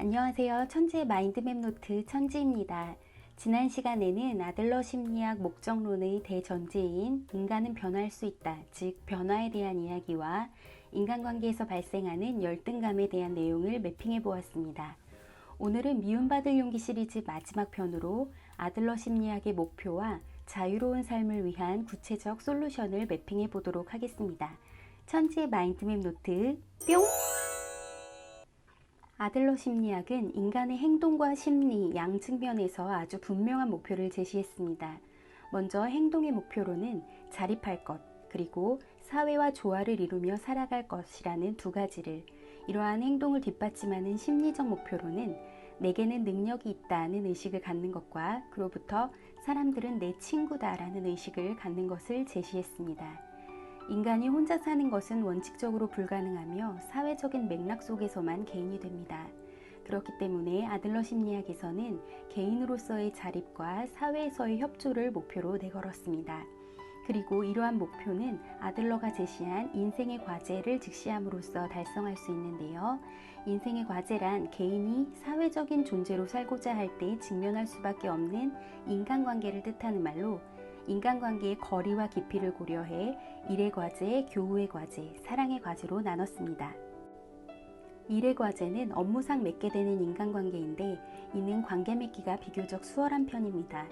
안녕하세요. 천지의 마인드맵 노트 천지입니다. 지난 시간에는 아들러 심리학 목적론의 대전제인 인간은 변화할 수 있다, 즉 변화에 대한 이야기와 인간관계에서 발생하는 열등감에 대한 내용을 매핑해 보았습니다. 오늘은 미움받을 용기 시리즈 마지막 편으로 아들러 심리학의 목표와 자유로운 삶을 위한 구체적 솔루션을 매핑해 보도록 하겠습니다. 천지의 마인드맵 노트 뿅! 아들러 심리학은 인간의 행동과 심리 양 측면에서 아주 분명한 목표를 제시했습니다. 먼저 행동의 목표로는 자립할 것, 그리고 사회와 조화를 이루며 살아갈 것이라는 두 가지를, 이러한 행동을 뒷받침하는 심리적 목표로는 내게는 능력이 있다는 의식을 갖는 것과 그로부터 사람들은 내 친구다라는 의식을 갖는 것을 제시했습니다. 인간이 혼자 사는 것은 원칙적으로 불가능하며 사회적인 맥락 속에서만 개인이 됩니다. 그렇기 때문에 아들러 심리학에서는 개인으로서의 자립과 사회에서의 협조를 목표로 내걸었습니다. 그리고 이러한 목표는 아들러가 제시한 인생의 과제를 직시함으로써 달성할 수 있는데요. 인생의 과제란 개인이 사회적인 존재로 살고자 할 때 직면할 수밖에 없는 인간관계를 뜻하는 말로 인간관계의 거리와 깊이를 고려해 일의 과제, 교우의 과제, 사랑의 과제로 나눴습니다. 일의 과제는 업무상 맺게 되는 인간관계인데 이는 관계 맺기가 비교적 수월한 편입니다.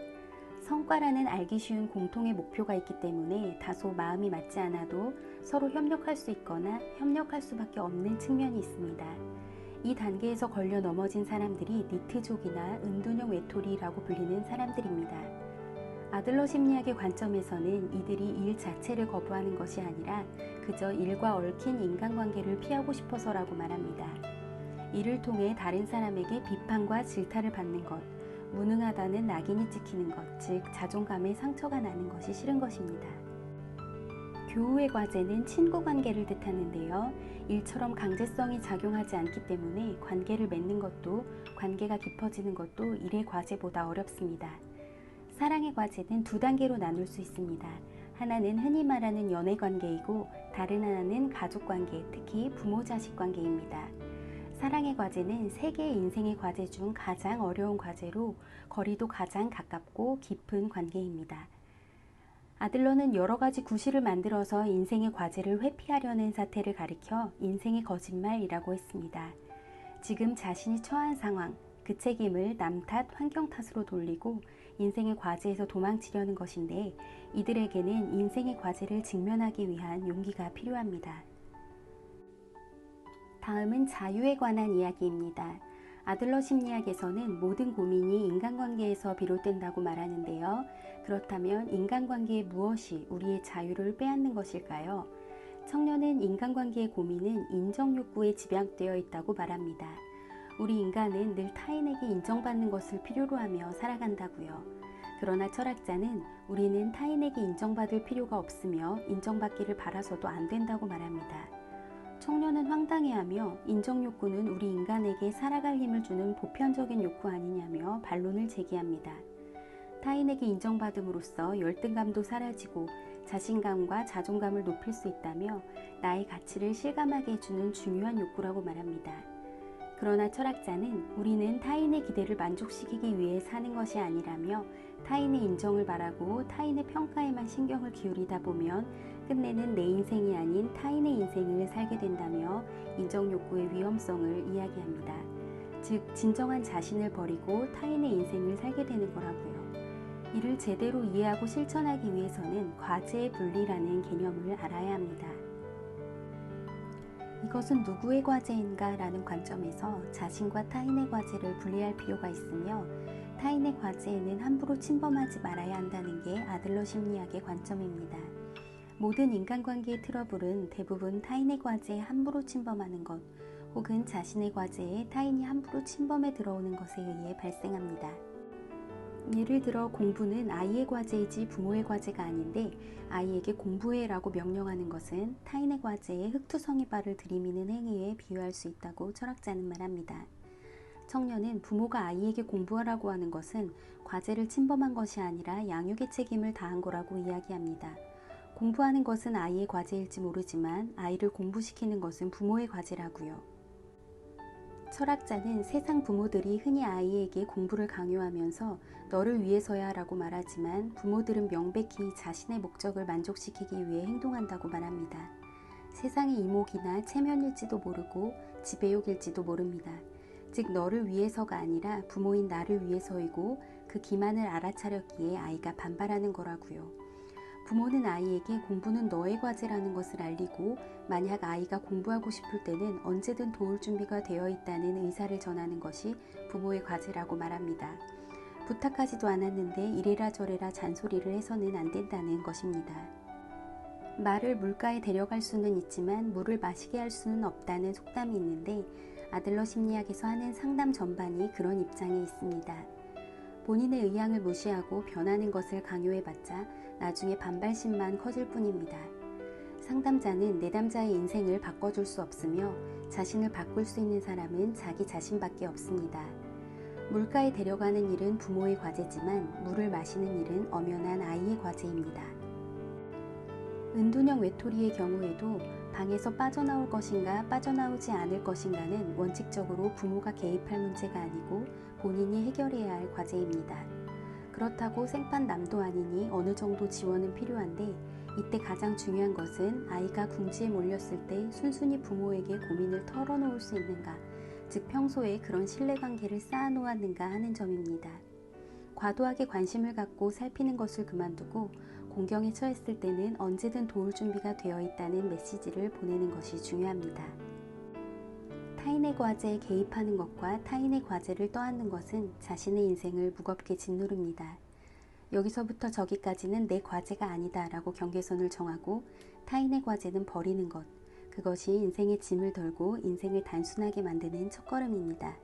성과라는 알기 쉬운 공통의 목표가 있기 때문에 다소 마음이 맞지 않아도 서로 협력할 수 있거나 협력할 수밖에 없는 측면이 있습니다. 이 단계에서 걸려 넘어진 사람들이 니트족이나 은둔형 외톨이라고 불리는 사람들입니다. 아들러 심리학의 관점에서는 이들이 일 자체를 거부하는 것이 아니라 그저 일과 얽힌 인간관계를 피하고 싶어서라고 말합니다. 이를 통해 다른 사람에게 비판과 질타를 받는 것, 무능하다는 낙인이 찍히는 것, 즉 자존감에 상처가 나는 것이 싫은 것입니다. 교우의 과제는 친구 관계를 뜻하는데요. 일처럼 강제성이 작용하지 않기 때문에 관계를 맺는 것도 관계가 깊어지는 것도 일의 과제보다 어렵습니다. 사랑의 과제는 두 단계로 나눌 수 있습니다. 하나는 흔히 말하는 연애 관계이고 다른 하나는 가족 관계, 특히 부모 자식 관계입니다. 사랑의 과제는 세 개의 인생의 과제 중 가장 어려운 과제로 거리도 가장 가깝고 깊은 관계입니다. 아들러는 여러 가지 구실을 만들어서 인생의 과제를 회피하려는 사태를 가리켜 인생의 거짓말이라고 했습니다. 지금 자신이 처한 상황, 그 책임을 남 탓, 환경 탓으로 돌리고 인생의 과제에서 도망치려는 것인데 이들에게는 인생의 과제를 직면하기 위한 용기가 필요합니다. 다음은 자유에 관한 이야기입니다. 아들러 심리학에서는 모든 고민이 인간관계에서 비롯된다고 말하는데요. 그렇다면 인간관계의 무엇이 우리의 자유를 빼앗는 것일까요? 청년은 인간관계의 고민은 인정욕구에 집약되어 있다고 말합니다. 우리 인간은 늘 타인에게 인정받는 것을 필요로 하며 살아간다고요. 그러나 철학자는 우리는 타인에게 인정받을 필요가 없으며 인정받기를 바라서도 안 된다고 말합니다. 청년은 황당해하며 인정 욕구는 우리 인간에게 살아갈 힘을 주는 보편적인 욕구 아니냐며 반론을 제기합니다. 타인에게 인정받음으로써 열등감도 사라지고 자신감과 자존감을 높일 수 있다며 나의 가치를 실감하게 해주는 중요한 욕구라고 말합니다. 그러나 철학자는 우리는 타인의 기대를 만족시키기 위해 사는 것이 아니라며 타인의 인정을 바라고 타인의 평가에만 신경을 기울이다 보면 끝내는 내 인생이 아닌 타인의 인생을 살게 된다며 인정 욕구의 위험성을 이야기합니다. 즉, 진정한 자신을 버리고 타인의 인생을 살게 되는 거라고요. 이를 제대로 이해하고 실천하기 위해서는 과제의 분리라는 개념을 알아야 합니다. 이것은 누구의 과제인가 라는 관점에서 자신과 타인의 과제를 분리할 필요가 있으며 타인의 과제에는 함부로 침범하지 말아야 한다는 게 아들러 심리학의 관점입니다. 모든 인간관계의 트러블은 대부분 타인의 과제에 함부로 침범하는 것 혹은 자신의 과제에 타인이 함부로 침범해 들어오는 것에 의해 발생합니다. 예를 들어 공부는 아이의 과제이지 부모의 과제가 아닌데 아이에게 공부해라고 명령하는 것은 타인의 과제에 흑투성이 발을 들이미는 행위에 비유할 수 있다고 철학자는 말합니다. 청년은 부모가 아이에게 공부하라고 하는 것은 과제를 침범한 것이 아니라 양육의 책임을 다한 거라고 이야기합니다. 공부하는 것은 아이의 과제일지 모르지만 아이를 공부시키는 것은 부모의 과제라고요. 철학자는 세상 부모들이 흔히 아이에게 공부를 강요하면서 너를 위해서야 라고 말하지만 부모들은 명백히 자신의 목적을 만족시키기 위해 행동한다고 말합니다. 세상의 이목이나 체면일지도 모르고 지배욕일지도 모릅니다. 즉 너를 위해서가 아니라 부모인 나를 위해서이고 그 기만을 알아차렸기에 아이가 반발하는 거라고요. 부모는 아이에게 공부는 너의 과제라는 것을 알리고 만약 아이가 공부하고 싶을 때는 언제든 도울 준비가 되어 있다는 의사를 전하는 것이 부모의 과제라고 말합니다. 부탁하지도 않았는데 이래라 저래라 잔소리를 해서는 안 된다는 것입니다. 말을 물가에 데려갈 수는 있지만 물을 마시게 할 수는 없다는 속담이 있는데 아들러 심리학에서 하는 상담 전반이 그런 입장에 있습니다. 본인의 의향을 무시하고 변하는 것을 강요해봤자 나중에 반발심만 커질 뿐입니다. 상담자는 내담자의 인생을 바꿔줄 수 없으며 자신을 바꿀 수 있는 사람은 자기 자신밖에 없습니다. 물가에 데려가는 일은 부모의 과제지만 물을 마시는 일은 엄연한 아이의 과제입니다. 은둔형 외톨이의 경우에도 방에서 빠져나올 것인가 빠져나오지 않을 것인가는 원칙적으로 부모가 개입할 문제가 아니고 본인이 해결해야 할 과제입니다. 그렇다고 생판 남도 아니니 어느 정도 지원은 필요한데 이때 가장 중요한 것은 아이가 궁지에 몰렸을 때 순순히 부모에게 고민을 털어놓을 수 있는가, 즉 평소에 그런 신뢰관계를 쌓아놓았는가 하는 점입니다. 과도하게 관심을 갖고 살피는 것을 그만두고 공경에 처했을 때는 언제든 도울 준비가 되어 있다는 메시지를 보내는 것이 중요합니다. 타인의 과제에 개입하는 것과 타인의 과제를 떠안는 것은 자신의 인생을 무겁게 짓누릅니다. 여기서부터 저기까지는 내 과제가 아니다 라고 경계선을 정하고 타인의 과제는 버리는 것. 그것이 인생의 짐을 덜고 인생을 단순하게 만드는 첫걸음입니다.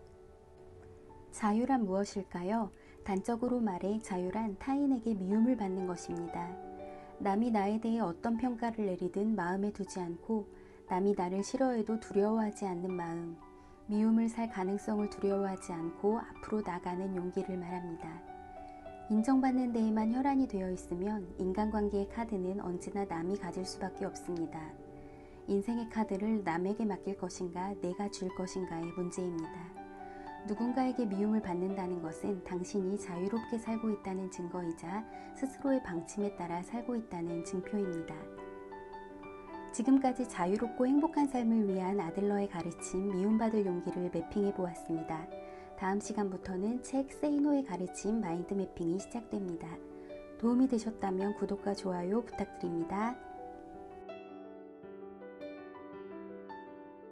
자유란 무엇일까요? 단적으로 말해 자유란 타인에게 미움을 받는 것입니다. 남이 나에 대해 어떤 평가를 내리든 마음에 두지 않고 남이 나를 싫어해도 두려워하지 않는 마음, 미움을 살 가능성을 두려워하지 않고 앞으로 나가는 용기를 말합니다. 인정받는 데에만 혈안이 되어 있으면 인간관계의 카드는 언제나 남이 가질 수밖에 없습니다. 인생의 카드를 남에게 맡길 것인가, 내가 줄 것인가의 문제입니다. 누군가에게 미움을 받는다는 것은 당신이 자유롭게 살고 있다는 증거이자 스스로의 방침에 따라 살고 있다는 증표입니다. 지금까지 자유롭고 행복한 삶을 위한 아들러의 가르침 미움받을 용기를 매핑해 보았습니다. 다음 시간부터는 책 세이노의 가르침 마인드 매핑이 시작됩니다. 도움이 되셨다면 구독과 좋아요 부탁드립니다.